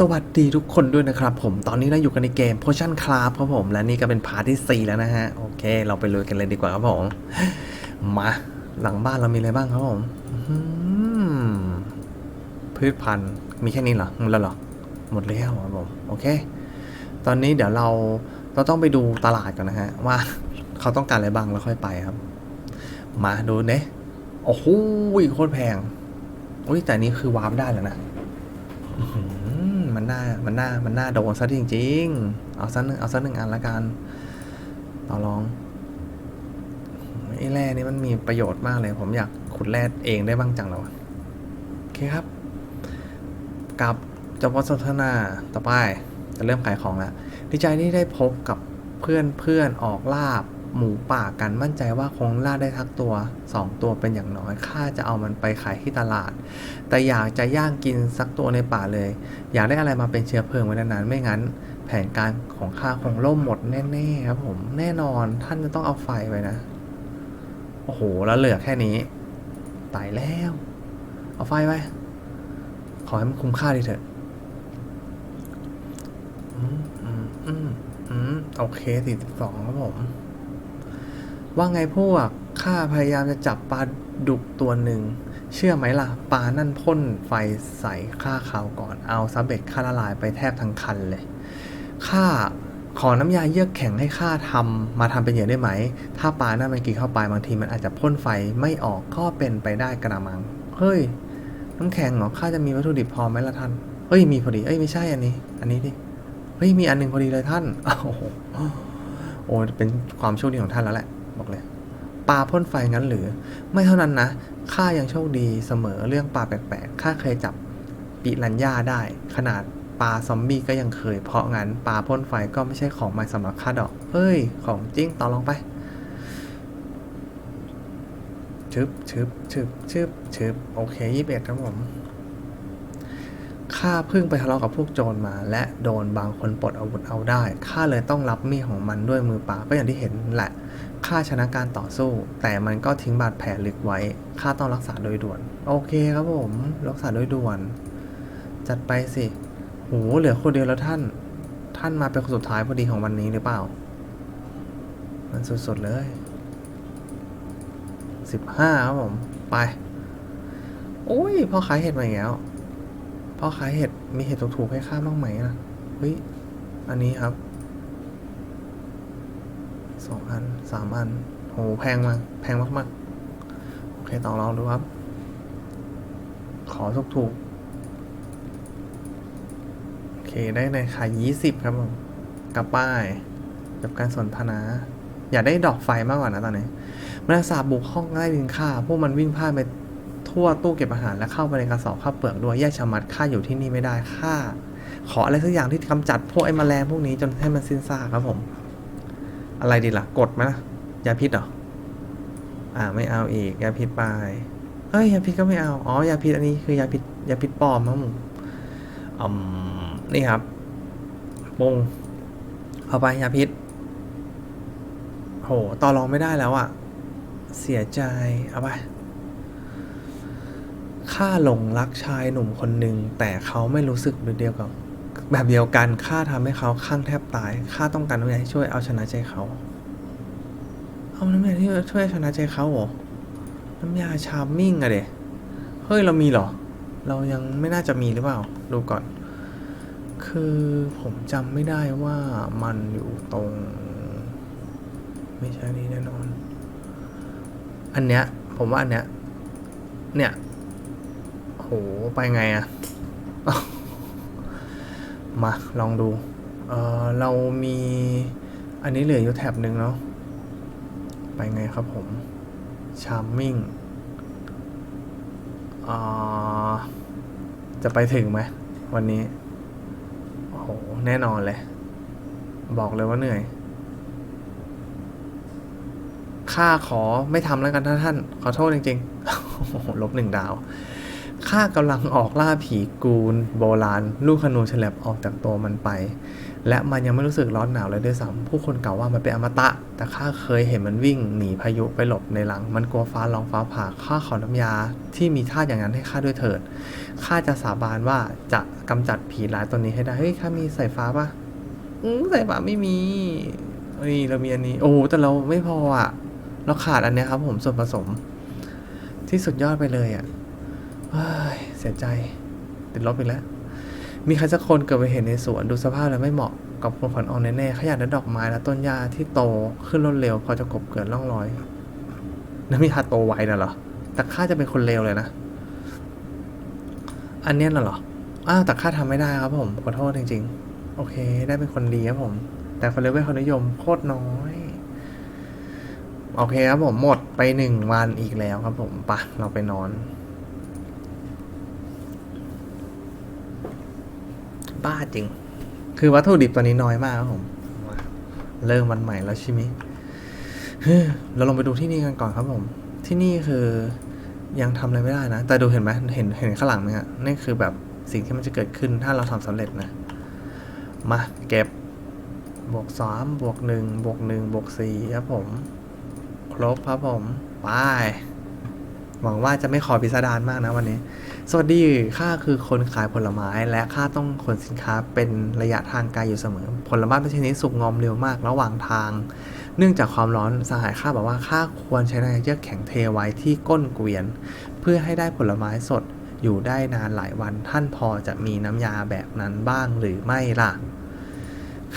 สวัสดีทุกคนด้วยนะครับผมตอนนี้เราอยู่กันในเกม Potion Club ครับผม และนี่ก็เป็นพาร์ทที่ 4 แล้วนะฮะ โอเค เราไปลุยกันเลยดีกว่าครับผม มาหลังบ้านเรามีอะไรบ้างครับผมพืชพันธุ์มีแค่นี้เหรอหมดแล้วเหรอ หมดแล้วครับผม โอเค ตอนนี้เดี๋ยวเราเราต้องไปดูตลาดก่อนนะฮะ ว่า เขาต้องการอะไรบ้างแล้วค่อยไปครับ มาดูเนะโอ้โหโคตรแพงอุ้ยแต่นี่คือวาร์ปได้แล้วนะมันน่ามันน่ามันน่าโดนซะจริง ๆ เอาสักหนึ่งเอาสักหนึ่งอันละกันต่อรองไอ้แร่นี่มันมีประโยชน์มากเลย ผมอยากขุดแร่เองได้บ้างจังแล้วโอเคครับ กับจบทสนทนาต่อไปจะเริ่มขายของแล้วดีใจที่ได้พบกับเพื่อนเพื่อนออกล่า หมูป่ากันมั่นใจว่าคงล่าได้ทักตัวสองตัวเป็นอย่างน้อยข้าจะเอามันไปขายที่ตลาด แต่อยากจะย่างกินสักตัวในป่าเลย อยากได้อะไรมาเป็นเชื้อเพลิงไว้นานๆไม่งั้น แผนการของข้าคงล่มหมดแน่ๆครับผมแน่นอนท่านจะต้องเอาไฟไปนะโอ้โหแล้วเหลือแค่นี้ตายแล้ว เอาไฟไปขอให้มันคุ้มค่าดีเถอะอืมอืมอืมอืมโอเคสี่สิบสองครับผม ว่าไงพวก ข้าพยายามจะจับปลาดุกตัวหนึ่ง เชื่อไหมล่ะ ปลานั่นพ่นไฟใส่ข้าขาวก่อน เอาซับเบ็ดข้าละลายไปแทบทั้งคันเลย ข้าขอน้ำยาเยือกแข็งให้ข้าทำมาทำเป็นเหยื่อได้ไหม ถ้าปลานั่นมันกินเข้าไปบางทีมันอาจจะพ่นไฟไม่ออกก็เป็นไปได้กระมัง เฮ้ย น้ำแข็งเหรอข้าจะมีวัตถุดิบพอไหมล่ะท่านเฮ้ยมีพอดีเอ้ยไม่ใช่อันนี้ อันนี้ดิเฮ้ยมีอันหนึ่งพอดีเลยท่านโอ้โหโอ้เป็นความโชคดีของท่านแล้วแหละ บอกเลยปลาพ่นไฟงั้นหรือ ไม่เท่านั้นนะข้ายังโชคดีเสมอเรื่องปลาแปลกๆข้าเคยจับปิรันย่าได้ ขนาดปลาซอมบี้ก็ยังเคย เพราะงั้นปลาพ่นไฟก็ไม่ใช่ของใหม่สำหรับข้าดอกเฮ้ย ของจริงต่อลองไปชึบชึบชึบชึบชึบโอเคยี่สิบเอ็ดครับผมข้าเพิ่งไปทะเลาะกับพวกโจรมา และโดนบางคนปลดอาวุธเอาได้ข้าเลยต้องรับมีดของมันด้วยมือเปล่าก็อย่างที่เห็นแหละ ข้าชนะการต่อสู้ แต่มันก็ทิ้งบาดแผลลึกไว้ข้าต้องรักษาโดยด่วน โอเคครับผม รักษาโดยด่วน จัดไปสิโหเหลือคนเดียวแล้วท่าน ท่านมาเป็นคนสุดท้ายพอดีของวันนี้หรือเปล่า มันสุดๆเลยสิบห้าครับผม ไปโอ้ยพ่อขายเห็ดมาอีกแล้วพ่อขายเห็ดมีเห็ดถูกๆให้ข้าบ้างไหมอะเฮ้ยอันนี้ครับ สองอันสามอันโหแพงมากแพงมากๆ โอเคต่อลองดูครับ ขอถูกถูกโอเคได้ในขายยี่สิบครับผมกับป้ายกับการสนทนา อยากได้ดอกไฟมากกว่านะตอนนี้มลงสาบบุกห้องใต้ดินข้าพวกมันวิ่งพลาดไปทั่วตู้เก็บอาหารและเข้าไปในกระสอบข้าวเปลือกด้วยแยกชะมัดข้าอยู่ที่นี่ไม่ได้ข้าขออะไรสักอย่างที่กำจัดพวกไอ้แมลงพวกนี้จนให้มันสิ้นซากครับผม อะไรดีล่ะ กดไหมล่ะ ยาพิษเหรอ อ่า ไม่เอาอีก ยาพิษไป เฮ้ย ยาพิษก็ไม่เอา อ๋อ ยาพิษอันนี้คือยาพิษ ยาพิษปลอมมั้งอืมนี่ครับปงเอาไป ยาพิษ โห ต่อรองไม่ได้แล้วอะเสียใจ เอาไปข้าหลงรักชายหนุ่มคนหนึ่งแต่เขาไม่รู้สึกเดียวกับ แบบเดียวกันข้าทำให้เขาข้างแทบตายข้าต้องการน้ำยาที่ช่วยเอาชนะใจเขาเอาน้ำยาที่ช่วยเอาชนะใจเขาเหรอน้ำยาชาร์มมิ่งอะเดเฮ้ยเรามีเหรอ เรายังไม่น่าจะมีหรือเปล่าดูก่อน คือผมจำไม่ได้ว่ามันอยู่ตรง ไม่ใช่นี่แน่นอน อันเนี้ย ผมว่าอันเนี้ย เนี่ยโหไปไงอะ มาลองดูเออเรามีอันนี้เหลืออยู่แท็บหนึ่งเนาะไปไงครับผมชาร์มมิ่งอ่าจะไปถึงไหมวันนี้ โอ้โห แน่นอนเลย บอกเลยว่าเหนื่อยข้าขอไม่ทำแล้วกันท่านท่าน ขอโทษจริงๆลบหนึ่งดาว ข้ากำลังออกล่าผีกูนโบราณ ลูกขนูฉลับออกจากตัวมันไป และมันยังไม่รู้สึกร้อนหนาวเลยด้วยซ้ำผู้คนกล่าวว่ามันเป็นอมตะ แต่ข้าเคยเห็นมันวิ่งหนีพายุไปหลบในหลัง มันกลัวฟ้าร้องฟ้าผ่าข้าขอน้ำยาที่มีท่าอย่างนั้นให้ข้าด้วยเถิดข้าจะสาบานว่าจะกำจัดผีร้ายตัวนี้ให้ได้เฮ้ยข้ามีสายฟ้าปะอืมสายฟ้าไม่มีนี่เรามีอันนี้ โอ้แต่เราไม่พออะ เราขาดอันเนี้ยครับ ผมส่วนผสม ที่สุดยอดไปเลยอะ เสียใจติดลบอีกแล้ว มีใครสักคนเกิดไปเห็นในสวนดูสภาพแล้วไม่เหมาะกับคนขวัญอ่อนแน่ๆขยะและดอกไม้และต้นหญ้าที่โตขึ้นรวดเร็ว พอจะกบเกินร่องรอยนั่นมีฮาโตไวน่ะเหรอแต่ข้าจะเป็นคนเลวเลยนะ อันเนี้ยน่ะเหรอ อ้าวแต่ข้าทำไม่ได้ครับผม ขอโทษจริง ๆ โอเค ได้เป็นคนดีครับผม แต่คนเลวไม่คนนิยมโคตรน้อย โอเคครับผมหมดไปหนึ่งวันอีกแล้วครับผมปะเราไปนอน บ้าจริง คือวัตถุดิบตอนนี้น้อยมากครับผมเริ่มวันใหม่แล้วใช่ไหมเราลงไปดูที่นี่กันก่อนครับผม ที่นี่คือยังทำอะไรไม่ได้นะ แต่ดูเห็นไหมเห็นเห็นข้างหลังไหมฮะนี่คือแบบสิ่งที่มันจะเกิดขึ้นถ้าเราทำสำเร็จนะ มาเก็บบวกสามบวกหนึ่งบวกหนึ่งบวกสี่ครับผม ครบครับผมไปหวังว่าจะไม่ขอพิสดารมากนะวันนี้ สวัสดีข้าคือคนขายผลไม้และข้าต้องขนสินค้าเป็นระยะทางไกลอยู่เสมอ ผลไม้เป็นชนิดสุกงอมเร็วมากระหว่างทาง เนื่องจากความร้อนสหายข้าบอกว่าข้าควรใช้น้ำเยือกแข็งเทไว้ที่ก้นเกวียน เพื่อให้ได้ผลไม้สดอยู่ได้นานหลายวันท่านพอจะมีน้ำยาแบบนั้นบ้างหรือไม่ล่ะ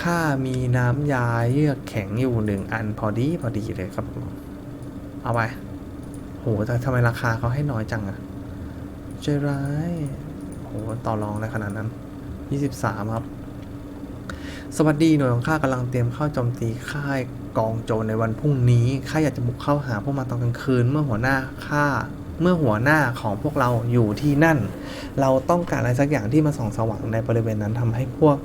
ข้ามีน้ำยาเยือกแข็งอยู่หนึ่งอันพอดีพอดีเลยครับ เอาไปโหแต่ทำไมราคาเขาให้น้อยจังอะ ใจร้ายโหต่อรองในขนาดนั้น 23 ครับ สวัสดีหน่วยของข้ากำลังเตรียมเข้าโจมตีค่ายกองโจรในวันพรุ่งนี้ข้าอยากจะบุกเข้าหาพวกมันตอนกลางคืน เมื่อหัวหน้าข้าเมื่อหัวหน้าของพวกเราอยู่ที่นั่น เราต้องการอะไรสักอย่างที่มาส่องสว่างในบริเวณนั้นทำให้พวก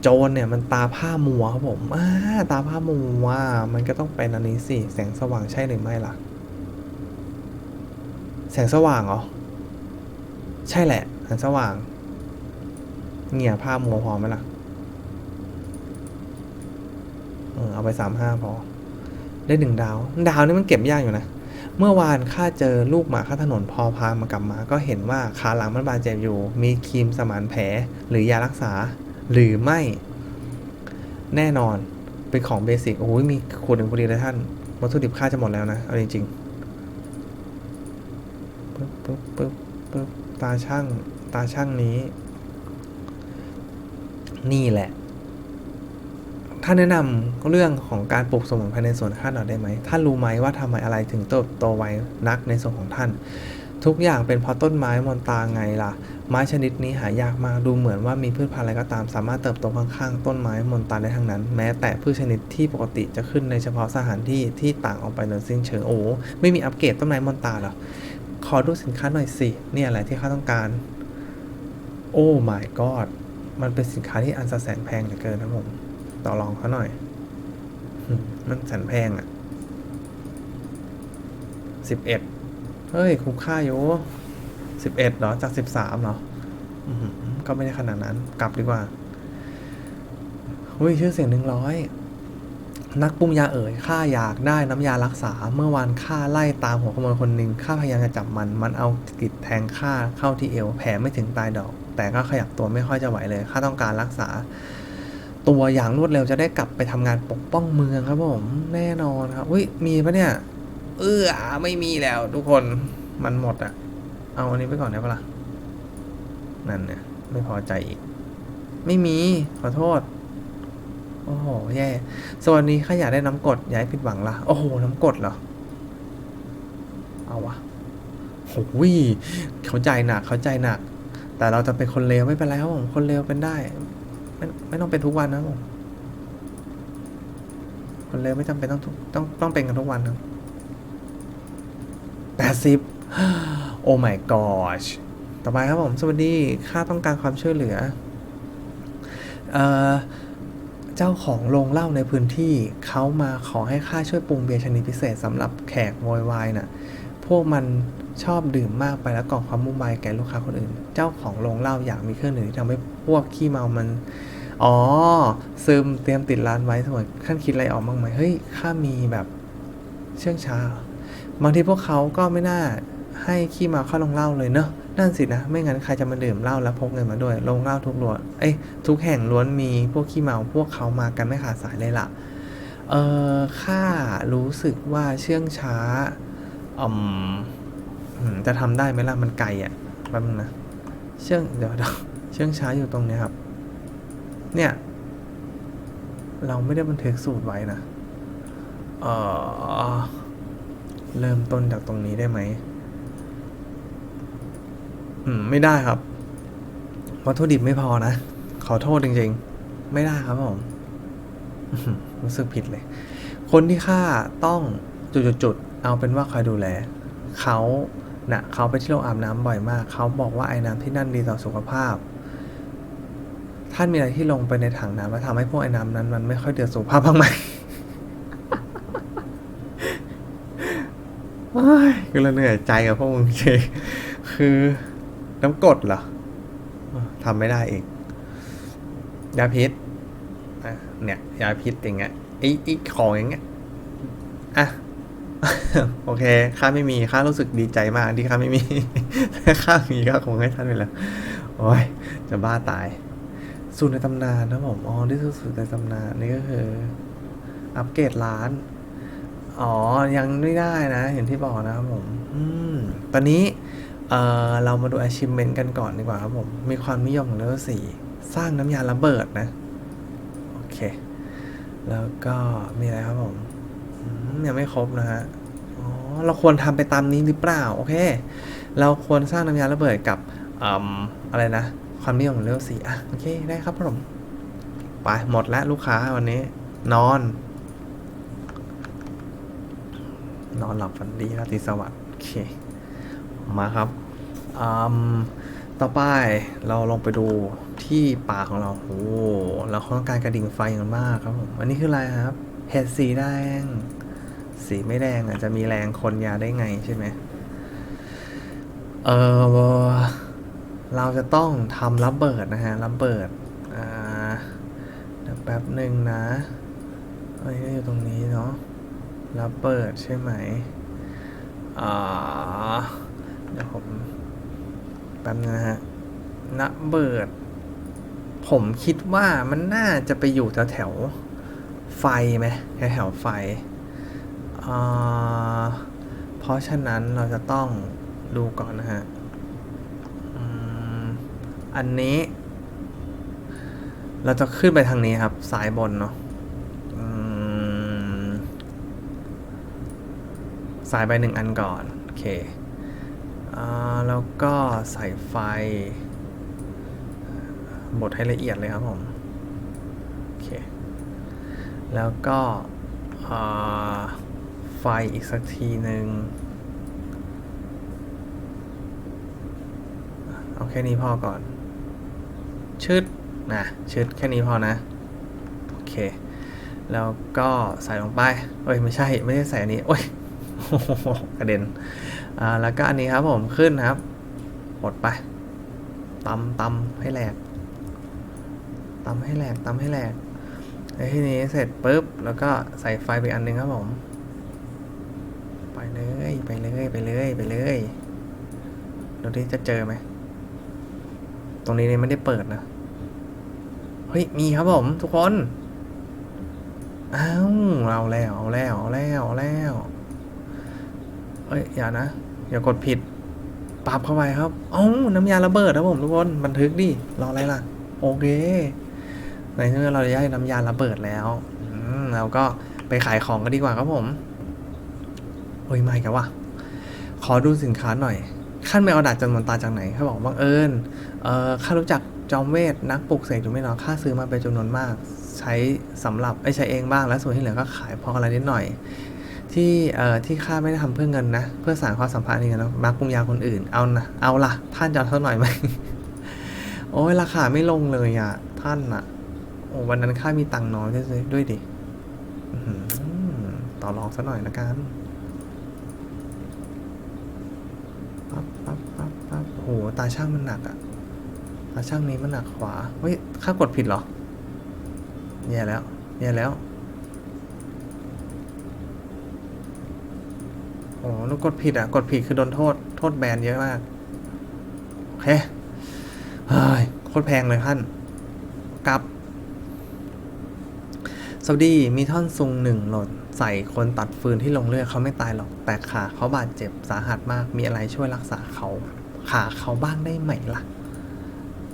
โจรเนี่ยมันตาผ้ามัวครับผมอาตาผ้ามัวมันก็ต้องเป็นอันนี้สิแสงสว่างใช่หรือไม่ล่ะ แสงสว่างเหรอ ใช่แหละแสงสว่าง เงี่ยผ้ามัวพอไหมล่ะ เออเอาไปสามห้าพอ ได้หนึ่งดาว ดาวนี่มันเก็บยากอยู่นะ เมื่อวานข้าเจอลูกหมาข้าถนนพอพามากลับมา ก็เห็นว่าขาหลังมันบาดเจ็บอยู่ มีครีมสมานแผลหรือยารักษา หรือไม่ แน่นอน เป็นของเบสิก โอ้ยมีขวดหนึ่งพอดีเลยท่าน วัตถุดิบค่าจะหมดแล้วนะ เอาจริงๆปึ๊บปึ๊บปึ๊บปึ๊บ ตาช่างตาช่างนี้ นี่แหละท่านแนะนำเรื่องของการปลูกสมุนไพรในสวนข้านหน่อยได้ไหมท่านรู้ไหมว่าทำไมอะไรถึงเติบโตไวนักในส่วนของท่าน ทุกอย่างเป็นเพราะต้นไม้มอนตาไงล่ะ ไม้ชนิดนี้หายากมากดูเหมือนว่ามีพืชพันธุ์อะไรก็ตามสามารถเติบโตข้างๆต้นไม้มอนตาได้ทั้งนั้น แม้แต่พืชชนิดที่ปกติจะขึ้นในเฉพาะสถานที่ที่ต่างออกไปโดยสิ้นเชิงโอ้ไม่มีอัปเกรดต้นไม้มอนตาหรอ อดูสินค้าหน่อยสิ เนี่ยแหละที่เขาต้องการ โอ้ my god มันเป็นสินค้าที่อันแสนแพงเหลือเกินนะผม ต่อรองเขาหน่อย มันแสนแพงอะ่ะสิบเอ็ดเฮ้ย คุ้มค่าอยู่สิบเอ็ดเหรอ จากสิบสามเหรออือหือก็ไม่ได้ขนาดนั้น กลับดีกว่าอุ้ย ชื่อเสียงหนึ่งร้อย นักปรุงยาเอ๋ยข้าอยากได้น้ำยารักษา เมื่อวานข้าไล่ตามหัวขโมยคนหนึ่งข้าพยายามจะจับมัน มันเอากิดแทงข้าเข้าที่เอวแผลไม่ถึงตายดอก แต่ก็ขยับตัวไม่ค่อยจะไหวเลยข้าต้องการรักษา ตัวอย่างรวดเร็วจะได้กลับไปทำงานปกป้องเมืองครับผมแน่นอนครับอุ้ยมีปะเนี่ย เออไม่มีแล้วทุกคนมันหมดอะเอาอันนี้ไปก่อนได้ปะล่ะนั่นเนี่ยไม่พอใจอีก ไม่มีขอโทษ โอ้โห แย่ส่วนนี้ข้าอยากได้น้ำกดอยาให้ผิดหวังละโอ้โห น้ำกดเหรอ เอาวะโหยเข้าใจหนักเข้าใจหนัก แต่เราจะเป็นคนเลวไม่เป็นไรครับผมคนเลวเป็นได้ไม่ไม่ต้องเป็นทุกวันนะครับผมคนเลวไม่จำเป็นต้องต้องต้องเป็นกันทุกวันครับแปดสิบโอ้ my gosh ต่อไปครับผม สวัสดีข้าต้องการความช่วยเหลือ เอ่อ เจ้าของโรงเหล้าในพื้นที่เขามาขอให้ข้าช่วยปรุงเบียร์ชนิดพิเศษสำหรับแขกโวยวายน่ะ พวกมันชอบดื่มมากไปแล้วก่อความวุ่นวายแก่ลูกค้าคนอื่น เจ้าของโรงเหล้าอยากมีเครื่องดื่มที่ทำให้พวกขี้เมามัน อ๋อ ซึมเตรียมติดร้านไว้สมมติขั้นคิดอะไรออกบ้างไหมเฮ้ยข้ามีแบบเชื่องช้า บางทีพวกเขาก็ไม่น่าให้ขี้เมาเข้าลงเหล้าเลยเนอะ นั่นสินะ ไม่งั้นใครจะมาดื่มเหล้าแล้วพกเงินมาด้วยลงเหล้าทุกล้วนเอ้ยทุกแห่งล้วนมีพวกขี้เมาพวกเขามากันไม่ขาดสายเลยล่ะ เออข้ารู้สึกว่าเชื่องช้าอืมจะทำได้ไหมล่ะมันไกลอะแป๊บนึงนะเชื่องเดี๋ยวเดี๋ยวเชื่องช้าอยู่ตรงเนี้ยครับ เนี่ย เราไม่ได้บันทึกสูตรไว้นะเออเริ่มต้นจากตรงนี้ได้ไหม อืม ไม่ได้ครับ วัตถุดิบไม่พอนะ ขอโทษจริงๆ ไม่ได้ครับผมรู้สึกผิดเลย คนที่ฆ่าต้องจุดๆ เอาเป็นว่าคอยดูแล เขาน่ะเขาไปที่โรงอาบน้ำบ่อยมาก เขาบอกว่าไอ้น้ำที่นั่นดีต่อสุขภาพ ท่านมีอะไรที่ลงไปในถังน้ำแล้วทำให้พวกไอ้น้ำนั้น มันไม่ค่อยเดือดสุขภาพบ้างไหมว้ายคือเราเหนื่อยใจกับพวกมึงเจคือ น้ำกรดเหรอทำไม่ได้อีกยาพิษอะเนี่ยยาพิษอย่างเงี้ยไอ้ไอ้ของอย่างเงี้ยอะโอเคข้าไม่มีข้ารู้สึกดีใจมากที่ข้าไม่มีถ้าข้ามีก็คงให้ท่านไปแล้วโอ้ยจะบ้าตายสูตรในตำนานนะผมอ๋อนี่คือสูตรในตำนานนี่ก็คือ อัปเกรดร้าน อ๋อยังไม่ได้นะอย่างที่บอกนะครับผม อืม ตอนนี้ เออเรามาดู achievement กันก่อนดีกว่าครับผม มีความนิยมของเลเวลสี่สร้างน้ำยาระเบิดนะ โอเค แล้วก็มีอะไรครับผมยังไม่ครบนะฮะ อ๋อ เราควรทำไปตามนี้หรือเปล่า โอเค เราควรสร้างน้ำยาระเบิดกับออะไรนะ ความนิยมของเลเวลสี่อะ โอเค ได้ครับผม ไป หมดแล้วลูกค้าวันนี้ นอน นอนหลับฝันดีราตรีสวัสดิ์ โอเค มาครับอืมต่อไปเราลงไปดูที่ป่าของเราโอ้เราต้องการกระดิ่งไฟอย่างมากครับผมอันนี้คืออะไรครับเห็ดสีแดง สีไม่แดงอาจจะมีแรงคนยาได้ไงใช่ไหมเออเราจะต้องทำระเบิดนะฮะระเบิดอ่าเดี๋ยวแป๊บหนึ่งนะอันนี้อยู่ตรงนี้เนาะระเบิดใช่ไหมอ่า เดี๋ยวผมแป๊บนึงนะฮะระเบิด ผมคิดว่ามันน่าจะไปอยู่แถวแถวๆไฟไหมแถวแถวๆไฟเพราะฉะนั้นเราจะต้องดูก่อนนะฮะอันนี้ เราจะขึ้นไปทางนี้ครับสายบนเนาะสายไปหนึ่งอันก่อน โอเค แล้วก็ใส่ไฟ บดให้ละเอียดเลยครับผม โอเค แล้วก็ไฟอีกสักทีหนึ่งเอาแค่นี้พอก่อน ชึดนะชึดแค่นี้พอนะ โอเค แล้วก็ใส่ลงไป เอ้ย ไม่ใช่ ไม่ได้ใส่อันนี้ โอ้ยกระเด็น อ่าแล้วก็อันนี้ครับผมขึ้นครับหมดไปตำตำให้แหลกตำให้แหลกตำให้แหลกไอ้ที่นี้เสร็จปุ๊บ แล้วก็ใส่ไฟไปอันหนึงครับผม ไปเลยไปเลยไปเลยไปเลยดูที่จะเจอไหม ตรงนี้เนี่ยไม่ได้เปิดนะ เฮ้ย มีครับผม ทุกคน อ้าวเอาแล้วเอาแล้วเอาแล้วเอาแล้วเอ้ย อย่านะ อย่ากดผิดปรับเข้าไปครับเอ้าน้ำยาระเบิดครับผมทุกคนบันทึกดิรออะไรล่ะ โอเคในเมื่อเราได้น้ำยาระเบิดแล้วอืมเราก็ไปขายของกันดีกว่าครับผมโอ้ยไม่กันวะขอดูสินค้าหน่อยขั้นไม่เอาดาดจำนวนตาจากไหนเขาบอกบังเอิญเอ่อข้ารู้จักจอมเวทนักปลุกเสกอยู่ไม่น้อข้าซื้อมาเป็นจำนวนมาก ใช้สำหรับไอ้ใช้เองบ้างแล้วส่วนที่เหลือก็ขายพออะไรนิดหน่อย ที่เอ่อที่ข้าไม่ได้ทำเพื่อเงินนะ เพื่อสางความสัมพันธ์นี่นะมาปรุงยาคนอื่นเอานะเอาล่ะ ท่านจะเอาเท่าหน่อยไหมโอ้ยราคาไม่ลงเลยอะ ท่านอะ โอ้วันนั้นข้ามีตังค์น้อยด้วยสิด้วยดิต่อรองซะหน่อยละกันปั๊บปั๊บปั๊บปั๊บโอ้โหตาช่างมันหนักอะตาช่างนี้มันหนักขวาเฮ้ยข้ากดผิดเหรอแย่แล้วแย่แล้ว โอ้ลูกกดผิดอะ กดผิดคือโดนโทษ โทษแบนเยอะมาก โอเค เฮ้ย โคตรแพงเลยท่านกลับ สวัสดี มีท่อนซุงหนึ่งหล่นใส่คนตัดฟืนที่ลงเลือดเขาไม่ตายหรอก แต่ขาเขาบาดเจ็บสาหัสมาก มีอะไรช่วยรักษาเขา ขาเขาบ้างได้ไหมล่ะ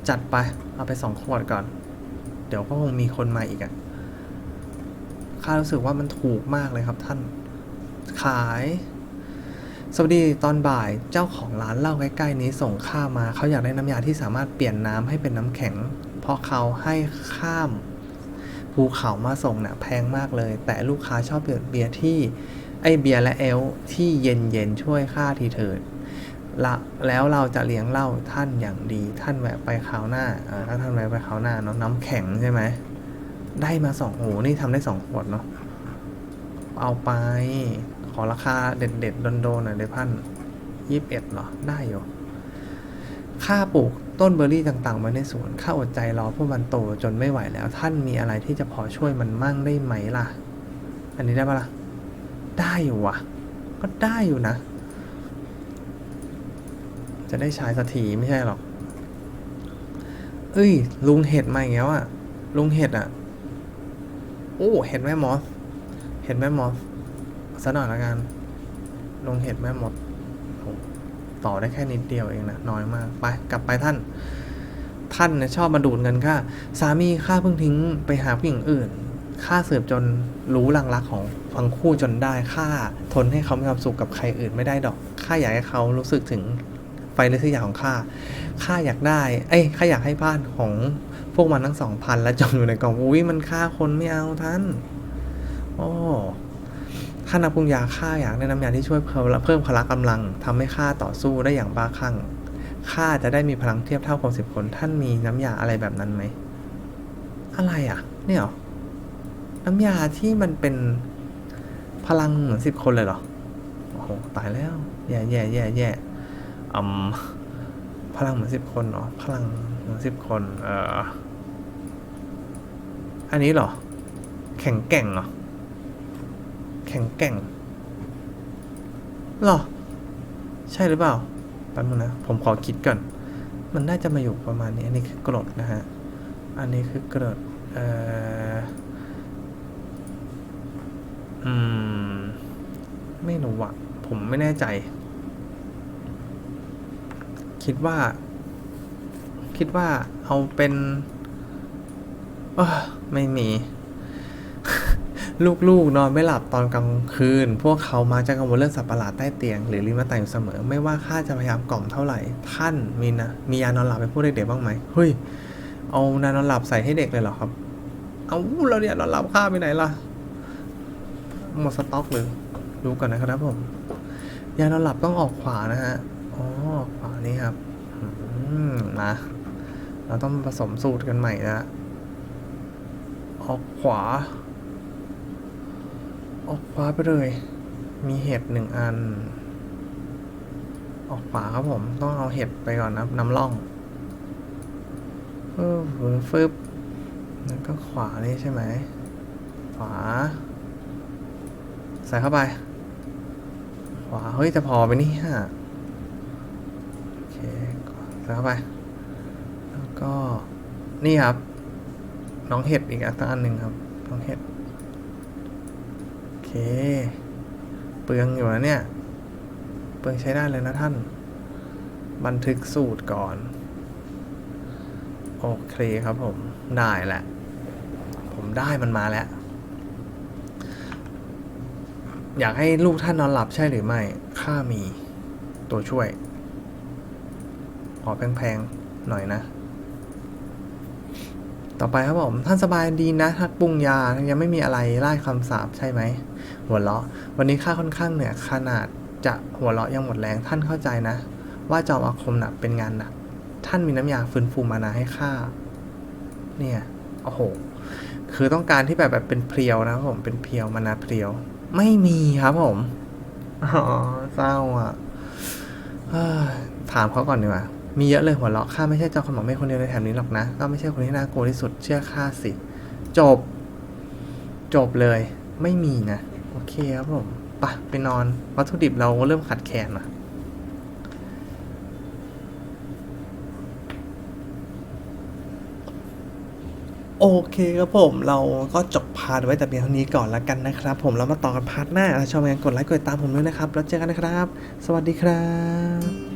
จัดไป เอาไปสองขวดก่อน เดี๋ยวก็คงมีคนมาอีกอะข้ารู้สึกว่ามันถูกมากเลยครับท่าน ขาย สวัสดีตอนบ่ายเจ้าของร้านเหล้าใกล้ๆนี้ส่งข้ามา เขาอยากได้น้ำยาที่สามารถเปลี่ยนน้ำให้เป็นน้ำแข็ง เพราะเขาให้ข้ามภูเขามาส่งเนี่ยแพงมากเลย แต่ลูกค้าชอบเเบียร์ที่ไอเบียร์และเอลที่เย็นๆช่วยค่าทีเถิดละแล้วเราจะเลี้ยงเหล้าท่านอย่างดีท่านแวะไปคราวหน้าเออถ้าท่านแวะไปคราวหน้าเนาะน้ำแข็งใช่ไหมได้มาสองโอ้โหนี่ทำได้สองขวดเนาะเอาไป อราคาเด็ดๆโดนๆหน่อยเลยพันยี่สิบเอ็ดเหรอได้อยู่ค่าปลูกต้นเบอร์รี่ต่างๆไว้ในสวนข้าอดใจรอพวกมันโตจนไม่ไหวแล้ว ท่านมีอะไรที่จะพอช่วยมันมั่งได้ไหมล่ะ อันนี้ได้ปะล่ะ ได้อยู่วะก็ได้อยู่นะ จะได้ใช้สักทีไม่ใช่หรอก เอ้ย ลุงเห็ดมาอีกแล้วอะลุงเห็ดอะ โอ้ เห็ดแม่มอส เห็ดแม่มอส ซะหน่อยละกัน ลงเห็ดแม่หมด ต่อได้แค่นิดเดียวเองนะ น้อยมาก ไป กลับไปท่าน ท่านเนี่ยชอบมาดูดเงินข้าสามีข้าเพิ่งทิ้งไปหาผู้หญิงอื่นข้าสืบจนรู้ลังรักของทั้งคู่จนได้ข้าทนให้เขามีความสุขกับใครอื่นไม่ได้ดอกข้าอยากให้เขารู้สึกถึงไฟในสยามของข้าข้าอยากได้ เอ้ยข้าอยากให้บ้านของพวกมันทั้งสองพันแล้วจมอยู่ในกองอุ้ยมันฆ่าคนไม่เอาท่าน โอ้ ข้านักปรุงยาข้าอยากได้น้ำยาที่ช่วยเพิ่มเพิ่มพละกำลังทำให้ข้าต่อสู้ได้อย่างบ้าคลั่งข้าจะได้มีพลังเทียบเท่ากับสิบคน ท่านมีน้ำยาอะไรแบบนั้นไหม อะไรอะ เนี่ยหรอ น้ำยาที่มันเป็นพลังเหมือนสิบคนเลยเหรอ โอ้โห ตายแล้ว แย่แย่แย่แย่อืมพลังเหมือนสิบคนเหรอพลังเหมือนสิบคน เอ่อ อันนี้เหรอ แข็งแกร่งเหรอ แข็งแกร่งหรอ ใช่หรือเปล่าแป๊บนึงนะ ผมขอคิดก่อน มันน่าจะมาอยู่ประมาณนี้ อันนี้คือกรดนะฮะ อันนี้คือกรดเอ่ออืม ไม่รู้อะผมไม่แน่ใจ คิดว่า คิดว่าเอาเป็น เออไม่มี ลูกๆ นอนไม่หลับตอนกลางคืน พวกเขามาจะกังวลเรื่องสัตว์ประหลาดใต้เตียง หรือลิมาตายอยู่เสมอ ไม่ว่าข้าจะพยายามกล่อมเท่าไหร่ ท่านมีนะมียานอนหลับให้พวกเด็กๆบ้างไหมเฮ้ยเอานานอนหลับใส่ให้เด็กเลยเหรอครับ เอาแล้วเนี่ยนอนหลับข้าไปไหนล่ะหมดสต็อกเลยดูก่อนนะครับผมยานอนหลับต้องออกขวานะฮะอ๋อขวานี่ครับอืมมาเราต้องผสมสูตรกันใหม่นะออกขวา ออกขวาไปเลย มีเห็ดหนึ่งอัน ออกขวาครับผม ต้องเอาเห็ดไปก่อนนะนำล่องฟึบฟึบฟึบแล้วก็ขวานี่ใช่ไหม ขวา ใส่เข้าไป ขวา เฮ้ย จะพอไปนี่ฮะโอเคใส่เข้าไป แล้วก็ นี่ครับ น้องเห็ดอีกอันหนึ่งครับ น้องเห็ด เค เปลืองอยู่นะเนี่ย เปลืองใช้ได้เลยนะท่าน บันทึกสูตรก่อน โอเคครับผม ได้แหละ ผมได้มันมาแล้ว อยากให้ลูกท่านนอนหลับใช่หรือไม่ ข้ามีตัวช่วย ขอแพงๆ หน่อยนะ ต่อไปครับผมท่านสบายดีนะทักปรุงยายังไม่มีอะไรไล่คำสาปใช่ไหม หัวเราะ วันนี้ข้าค่อนข้างเหนื่อยขนาดจะหัวเราะยังหมดแรงท่านเข้าใจนะ ว่าจอมอาคมหนักเป็นงานหนักท่านมีน้ำยาฟื้นฟูมานาให้ข้าเนี่ยโอ้โหคือต้องการที่แบบแบบเป็นเพรียวนะครับผมเป็นเพรียวมานาเพรียว ไม่มีครับผมอ๋อเศร้าอะถามเขาก่อนดีกว่า มีเยอะเลยหัวเราะข้าไม่ใช่เจ้าขนมไม่คนเดียวในแถบนี้หรอกนะ ก็ไม่ใช่คนที่น่ากลัวที่สุดเชื่อข้าสิ จบ จบเลย ไม่มีนะ โอเคครับผมไปะไปนอน วัตถุดิบเราเริ่มขาดแคลนนะโอเคครับผมเราก็จบพาร์ทไว้แต่เพียงเท่านี้ก่อนแล้วกันนะครับ ผมแล้วมาต่อกันพาร์ทหน้าถ้าชอบยังไงกดไลค์กดติดตามผมด้วยนะครับ แล้วเจอกันนะครับ สวัสดีครับ